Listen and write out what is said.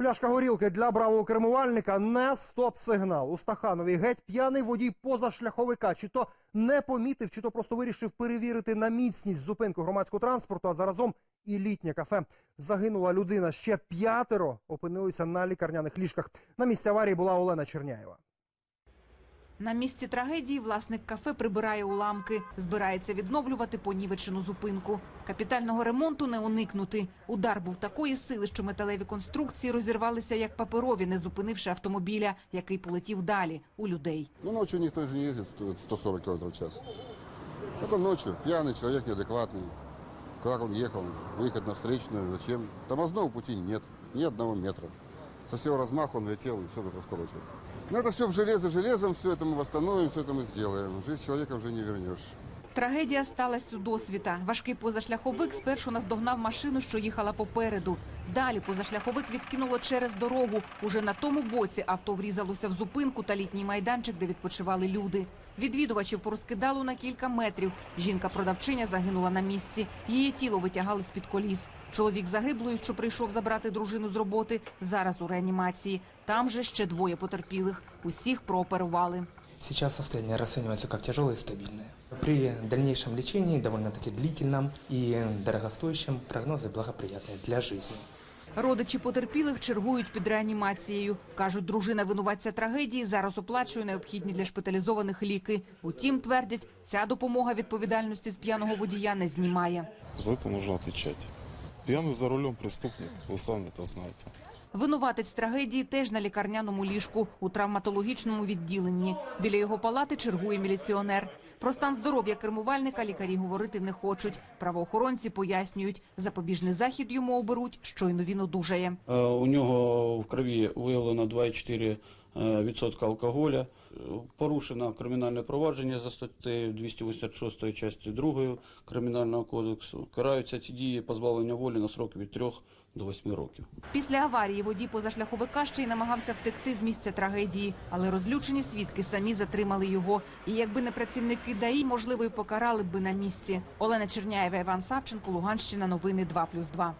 Пляшка горілки для бравого кермувальника не стоп-сигнал. У Стаханові геть п'яний водій позашляховика. Чи то не помітив, чи то просто вирішив перевірити на міцність зупинку громадського транспорту, а заразом і літнє кафе. Загинула людина. Ще п'ятеро опинилися на лікарняних ліжках. На місці аварії була Олена Черняєва. На місці трагедії власник кафе прибирає уламки, збирається відновлювати понівечену зупинку. Капітального ремонту не уникнути. Удар був такої сили, що металеві конструкції розірвалися як паперові, не зупинивши автомобіля, який полетів далі у людей. Ну, ночью никто же не ездит 100 140 км в час. Это ночью. Пьяный человек, неадекватный. Как он ехал? Выехать на встречную, зачем? Тормозного пути нет, ни одного метра. Со всего размаха он летел и все это раскурочил. Но это все в железо железом, все это мы восстановим, все это мы сделаем. Жизнь человека уже не вернешь. Трагедія сталася у досвіта. Важкий позашляховик спершу наздогнав машину, що їхала попереду. Далі позашляховик відкинуло через дорогу. Уже на тому боці авто врізалося в зупинку та літній майданчик, де відпочивали люди. Відвідувачів порозкидало на кілька метрів. Жінка-продавчиня загинула на місці. Її тіло витягали з-під коліс. Чоловік загиблої, що прийшов забрати дружину з роботи, зараз у реанімації. Там же ще двоє потерпілих. Усіх прооперували. Сейчас состояние расценивается как тяжелое и стабильное. При дальнейшем лечении, довольно-таки длительном и дорогостоящем, прогнозы благоприятные для жизни. Родичі потерпілих чергують під реанімацією. Кажуть, дружина винуватця трагедії зараз оплачує необхідні для шпиталізованих ліки. Утім, твердять, ця допомога відповідальності з п'яного водія не знімає. За это нужно отвечать. Пьяный за рулем преступник, вы сами это знаете. Винуватець трагедії теж на лікарняному ліжку у травматологічному відділенні. Біля його палати чергує міліціонер. Про стан здоров'я кермувальника лікарі говорити не хочуть. Правоохоронці пояснюють, запобіжний захід йому оберуть, щойно він одужає. Е, У нього в крові виявлено 2,4% е, відсотка алкоголя. Е, Порушено кримінальне провадження за статтею 286 частини 2 Кримінального кодексу. Караються ці дії позбавлення волі на сроки від 3 до 8 років. Після аварії водій позашляховика ще й намагався втекти з місця трагедії, але розлючені свідки самі затримали його. І якби не працівники ДАІ, можливо, і покарали б на місці. Олена Черняєва, Іван Савченко, Луганщина. Новини 2+,2.